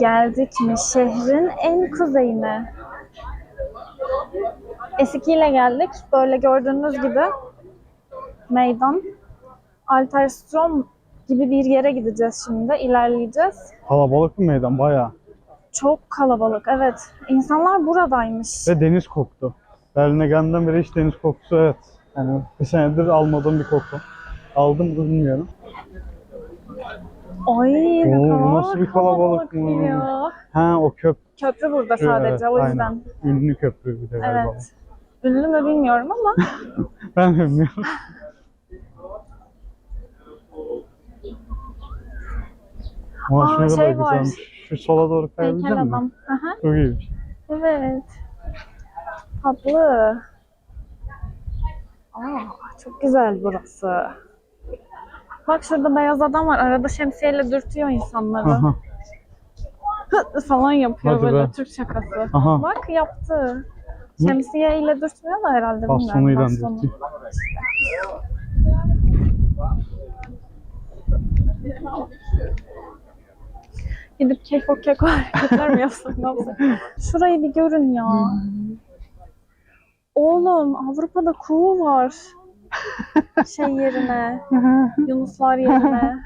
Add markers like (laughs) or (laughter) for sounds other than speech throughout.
Geldik mi şehrin en kuzeyine? S2 ile geldik. Böyle gördüğünüz gibi meydan. Alterstrom gibi bir yere gideceğiz şimdi. İlerleyeceğiz. Kalabalık bir meydan bayağı. Çok kalabalık. Evet. İnsanlar buradaymış. Ve deniz koktu. Berlin'e geldiğimden beri hiç deniz kokusu evet. Yani bir senedir almadığım bir koku. Aldım mı bilmiyorum. Ay ne Oo, kadar nasıl bir kalabalık ya. Ha o köprü Köprü burada sadece o yüzden. aynen. Ünlü köprü bir de galiba. Evet. Ünlü mü bilmiyorum ama (laughs) Ben de bilmiyorum. (laughs) Ama Aa, ne kadar şey var. güzelmiş. Şu sola doğru kayabilecek misin? adam. Aha, Çok iyiymiş. evet. Tatlı. Aa, çok güzel burası. Bak şurada beyaz adam var. Arada şemsiyeyle dürtüyor insanları. Aha. Hı falan yapıyor Hadi böyle be. Türk şakası. Aha. Bak yaptı. Şemsiyeyle dürtmüyor da herhalde bilmiyorum. Bastonuyla bastonu. dürtüyor. Gidip kek o kek hareketler mi yapsak ne yapsak? Şurayı bir görün ya. Oğlum Avrupa'da kuğu var. Şey yerine. (laughs) Yunuslar yerine.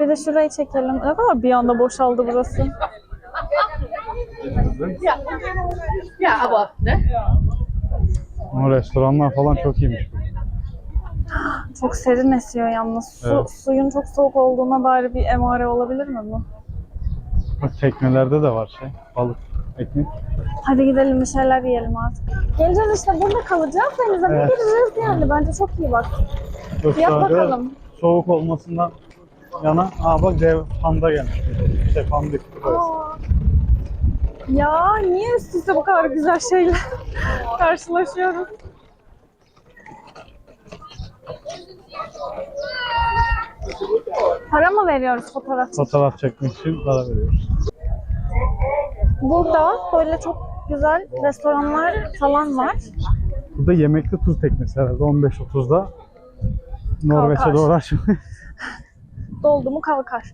Bir de şurayı çekelim. Ne kadar bir anda boşaldı burası. Ja, aber, ne? Ama restoranlar falan çok iyiymiş. Çok serin esiyor yalnız. Su, Evet. Suyun çok soğuk olduğuna dair bir emare olabilir mi bu? Bak teknelerde de var şey. Balık, ekmek. Hadi gidelim bir şeyler yiyelim artık. Geleceğiz işte burada kalacağız. Denize bir Evet. gireceğiz yani. Bence çok iyi bak. Çok Yap bakalım. Soğuk olmasından yana. Aa bak dev panda gelmiş. İşte panda. Aa. Ya niye üst üste bu kadar güzel şeyler (laughs) karşılaşıyoruz? Para mı veriyoruz fotoğraf? için? Fotoğraf çekmek için para veriyoruz. Burada böyle çok güzel restoranlar falan var. Burada yemekli tuz teknesi herhalde 15-30'da. Norveç'e doğru açmış. (laughs) Doldu mu kalkar.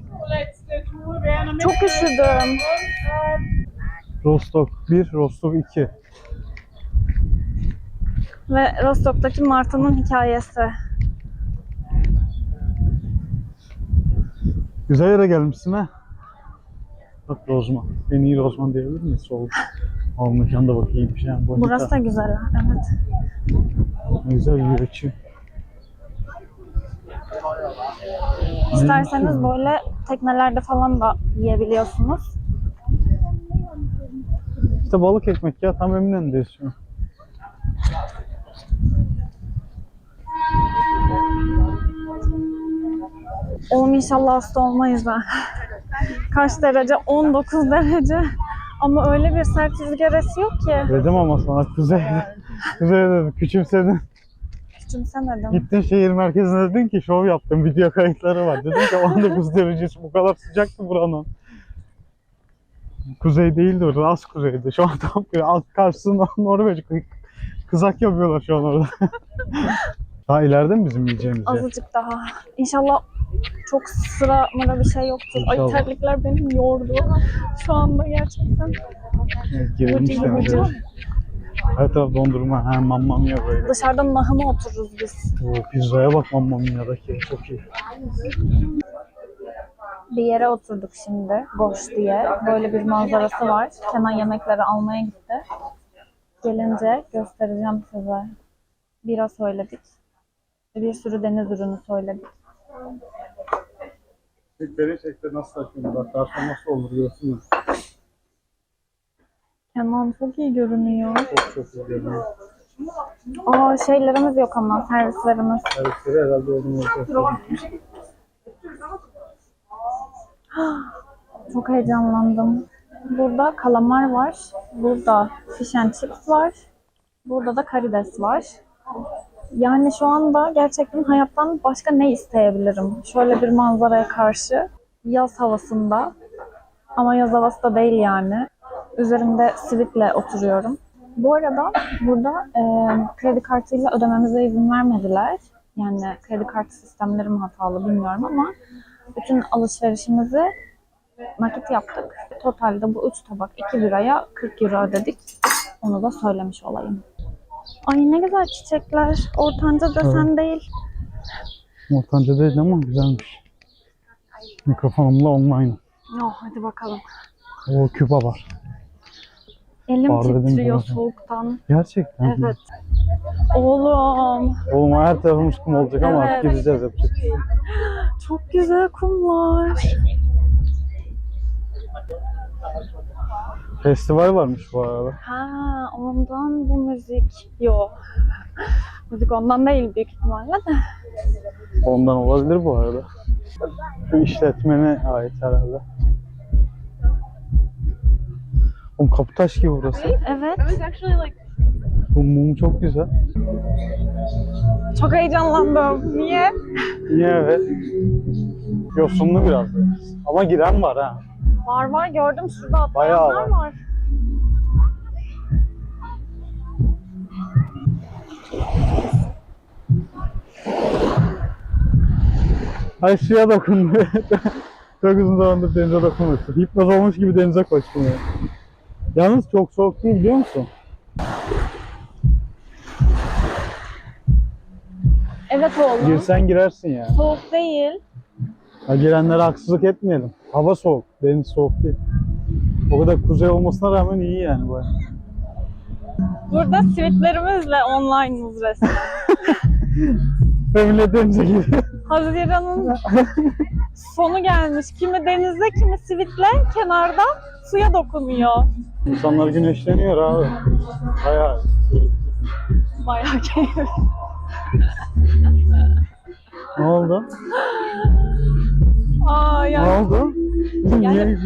Çok üşüdüm. Rostok 1, Rostok 2. Ve Rostok'taki martının hikayesi. Güzel yere gelmişsin ha. Bak Rozman. En iyi Rozman diyebilir miyiz? Sol. O mekan da bak iyiymiş yani. Bonita. Burası da güzel evet. Güzel yiyor içi. İsterseniz böyle teknelerde falan da yiyebiliyorsunuz. İşte balık ekmek ya tam Eminönü'ndeyiz şu an. Oğlum inşallah hasta olmayız ha. Kaç derece? 19 derece. Ama öyle bir sert rüzgar esiyor ki. Dedim ama sana kuzey. (laughs) kuzey dedim. Küçümsedin. Küçümsemedim. Gittin şehir merkezine dedin ki şov yaptım. Video kayıtları var. Dedim ki 19 (laughs) derece bu kadar sıcaktı buranın. Kuzey değildi orada. Az kuzeydi. Şu an tam az karşısında (laughs) Norveç. Kızak yapıyorlar şu an orada. Daha ileride mi bizim yiyeceğimiz yer? Azıcık daha. İnşallah çok sıra mıra bir şey yoktur. Ay İnşallah. terlikler beni yordu. Şu anda gerçekten. Evet, Hocam, demek. hocam. Her taraf dondurma. Ha mamma mia böyle. Dışarıda nahıma otururuz biz. O pizzaya bak mamma mia'daki. Çok iyi. Bir yere oturduk şimdi. Boş diye. Böyle bir manzarası var. Kenan yemekleri almaya gitti. Gelince göstereceğim size. Bira söyledik. Bir sürü deniz ürünü söyledik. Beni çekti nasıl açıyorsun? Bak karşıma nasıl olur görsün. Kenan çok iyi görünüyor. Çok çok iyi görünüyor. Aa şeylerimiz yok ama servislerimiz. Servisleri herhalde onun. (gasps) Çok heyecanlandım. Burada kalamar var. Burada fish and chips var. Burada da karides var. Yani şu anda gerçekten hayattan başka ne isteyebilirim? Şöyle bir manzaraya karşı yaz havasında ama yaz havası da değil yani. Üzerinde sivitle oturuyorum. Bu arada burada e, kredi kartıyla ödememize izin vermediler. Yani kredi kartı sistemleri mi hatalı bilmiyorum ama Bütün alışverişimizi nakit yaptık. Totalde bu 3 tabak 2 liraya 40 euro ödedik. Onu da söylemiş olayım. Ay ne güzel çiçekler. Ortanca desen değil. Ortanca değil ama güzelmiş. Mikrofonumla online. Oh, hadi bakalım. O küpa var. Elim dedim titriyor soğuktan. Gerçekten. mi? Evet. Oğlum. Oğlum her tarafımız kum olacak ama Evet. artık gideceğiz yapacak. Çok güzel kumlar. Festival varmış bu arada. Ha, ondan bu müzik. Yo. müzik ondan değil büyük ihtimalle de. Ondan olabilir bu arada. Bu işletmene ait herhalde. Oğlum kaputaş gibi burası. Evet. Bu mum çok güzel. Çok heyecanlandım. Niye? Niye evet? Yosunlu biraz. Ama giren var ha. Var var gördüm şurada Bayağı atlayanlar var. var. Ay suya dokundu. (laughs) çok uzun zamandır denize dokunmuşsun. Hipnoz olmuş gibi denize koştum ya. Yalnız çok soğuk değil biliyor musun? Evet oğlum. Girsen girersin ya. Soğuk değil. Ha, girenlere haksızlık etmeyelim. Hava soğuk, deniz soğuk değil. O kadar kuzey olmasına rağmen iyi yani bu. Burada sivitlerimizle online'ız resmen. (laughs) Ömle denize gidiyor. Haziran'ın sonu gelmiş. Kimi denizde, kimi sivitle kenarda suya dokunuyor. İnsanlar güneşleniyor abi. Bayağı. Bayağı keyifli. Ne oldu? Ne yani oldu? Niye?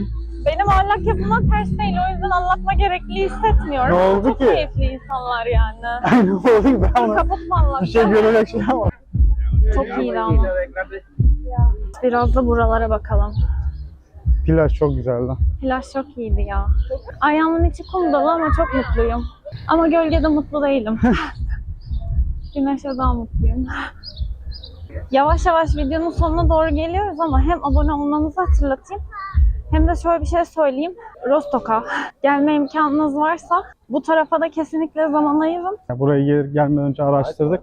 benim ahlak yapıma ters değil. O yüzden anlatma gerekli hissetmiyorum. Ne oldu Çok ki? keyifli insanlar yani. (laughs) ne oldu ki ben ona Kapatma anlatma. bir şey görerek şey ama. Çok iyiydi ama. Biraz da buralara bakalım. Plaj çok güzeldi. Plaj çok iyiydi ya. Ayağımın içi kum dolu ama çok mutluyum. Ama gölgede mutlu değilim. (laughs) Güneşe daha mutluyum. Yavaş yavaş videonun sonuna doğru geliyoruz ama hem abone olmanızı hatırlatayım hem de şöyle bir şey söyleyeyim. Rostok'a gelme imkanınız varsa bu tarafa da kesinlikle zaman ayırın. Ya Buraya gel- gelmeden önce araştırdık.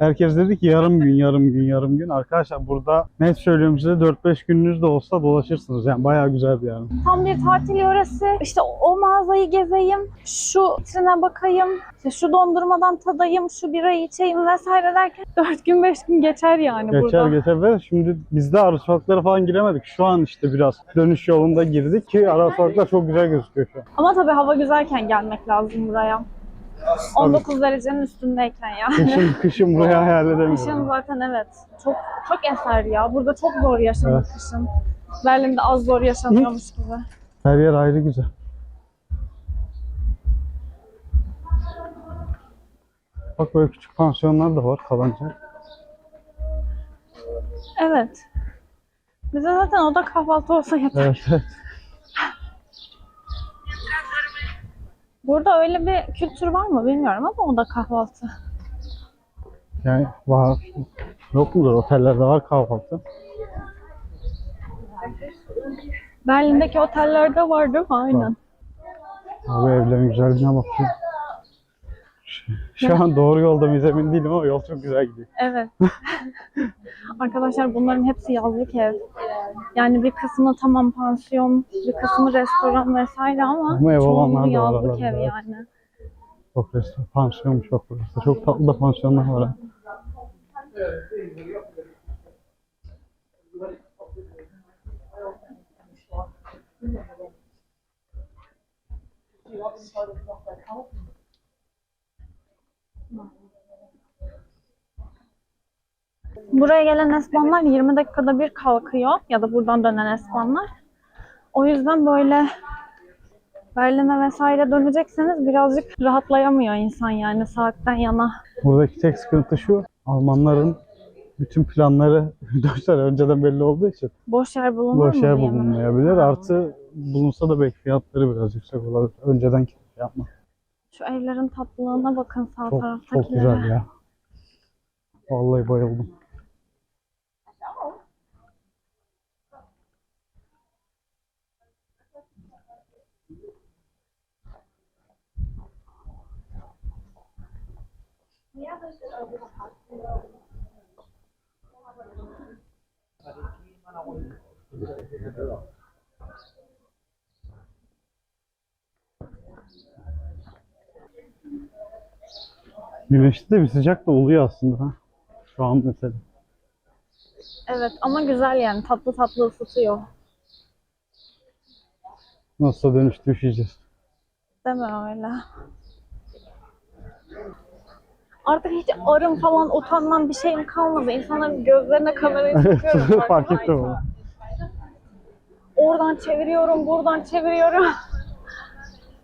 Herkes dedi ki yarım gün, yarım gün, yarım gün. Arkadaşlar burada net söylüyorum size 4-5 gününüz de olsa dolaşırsınız. Yani bayağı güzel bir yer. Tam bir tatil yöresi. İşte o mağazayı gezeyim, şu vitrine bakayım, işte şu dondurmadan tadayım, şu birayı içeyim vesaire derken 4 gün 5 gün geçer yani Geçer burada. geçer ve şimdi biz de ara sokaklara falan giremedik. Şu an işte biraz dönüş yolunda girdik ki ara sokaklar çok güzel gözüküyor şu an. Ama tabii hava güzelken gelmek lazım buraya. 19 derecenin üstündeyken ya. Kışın, (laughs) kışın burayı hayal edemiyorum. Kışın zaten evet. Çok çok eser ya. Burada çok zor yaşanır Evet. kışın. Berlin'de az zor yaşanıyormuş gibi. Her yer ayrı güzel. Bak böyle küçük pansiyonlar da var kalanca. Evet. Bize zaten oda kahvaltı olsa yeter. Evet evet. Burada öyle bir kültür var mı bilmiyorum ama oda kahvaltı. Yani var. Yok mudur? Otellerde var kahvaltı. Berlin'deki otellerde var değil mi? Aynen. Abi evlerin güzelliğine bakıyorum. Şu, an doğru yolda mıyız emin değilim ama yol çok güzel gidiyor. Evet. (laughs) Arkadaşlar bunların hepsi yazlık ev. Yani bir kısmı tamam pansiyon, bir kısmı restoran vesaire ama, Ama ev olanlar çoğunluğu da yazlık oralarda, ev evet. yani. Çok restoran, pansiyonmuş çok burası. Çok tatlı da pansiyonlar var. ha. Buraya gelen esmanlar 20 dakikada bir kalkıyor ya da buradan dönen esmanlar. O yüzden böyle Berlin'e vesaire dönecekseniz birazcık rahatlayamıyor insan yani saatten yana. Buradaki tek sıkıntı şu. Almanların bütün planları (laughs) 4 sene önceden belli olduğu için Boş yer bulunur boş mu yer diye mi? bulunmayabilir. Artı bulunsa da belki fiyatları biraz yüksek olabilir. Önceden yapma. Şu evlerin tatlılığına bakın sağ Çok, taraftakilere. çok güzel ya. Vallahi bayıldım. Güneşte de bir sıcak da oluyor aslında. Ha? Şu an mesela. Evet ama güzel yani tatlı tatlı ısıtıyor. Nasıl dönüş düşeceğiz. Deme öyle. Artık hiç arım falan utanmam bir şeyim kalmadı. İnsanların gözlerine kamerayı sokuyorum. (laughs) Fark ettim onu. Oradan çeviriyorum, buradan çeviriyorum.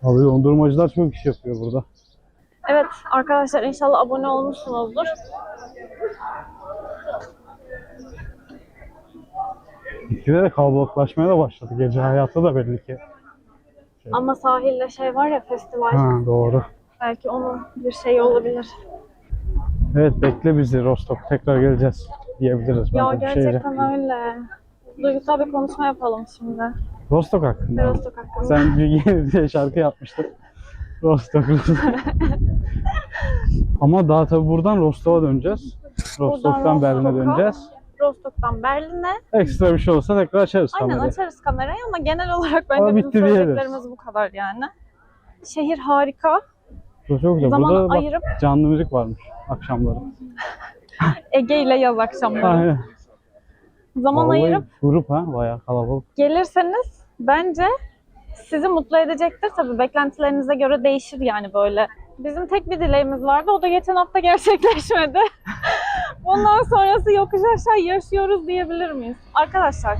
Abi dondurmacılar çok iş yapıyor burada. Evet arkadaşlar inşallah abone olmuşsunuzdur. Gitgide de kalabalıklaşmaya da başladı. Gece hayatı da belli ki. Ama sahilde şey var ya festival. Ha doğru. Belki onun bir şeyi olabilir. Evet bekle bizi Rostok. Tekrar geleceğiz diyebiliriz. Ya bence şehre. gerçekten öyle. Duygusal bir konuşma yapalım şimdi. Rostok hakkında. Rostok hakkında. Sen bir (laughs) yeni bir şarkı yapmıştın. Rostok. Rostok. (laughs) Ama daha tabii buradan Rostok'a döneceğiz. Rostok'tan Berlin'e döneceğiz. Rostok'tan Berlin'e. Ekstra bir şey olsa tekrar açarız Aynen kamerayı. açarız kamerayı ama genel olarak bence Ama bizim söyleyeceklerimiz bu kadar yani. Şehir harika. Bu çok güzel. Zaman Burada bak, ayırıp canlı müzik varmış akşamları. (laughs) Ege ile yaz akşamları. Aynen. Zaman Vallahi ayırıp grup ha bayağı kalabalık. gelirseniz bence sizi mutlu edecektir. Tabii beklentilerinize göre değişir yani böyle. Bizim tek bir dileğimiz vardı. O da geçen hafta (laughs) gerçekleşmedi. Bundan sonrası yokuş aşağı yaşıyoruz diyebilir miyiz? Arkadaşlar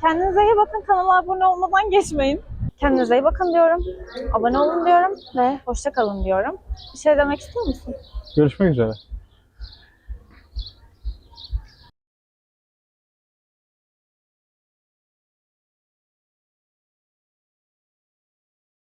kendinize iyi bakın. Kanala abone olmadan geçmeyin. Kendinize iyi bakın diyorum. Abone olun diyorum ve hoşça kalın diyorum. Bir şey demek istiyor musun? Görüşmek üzere.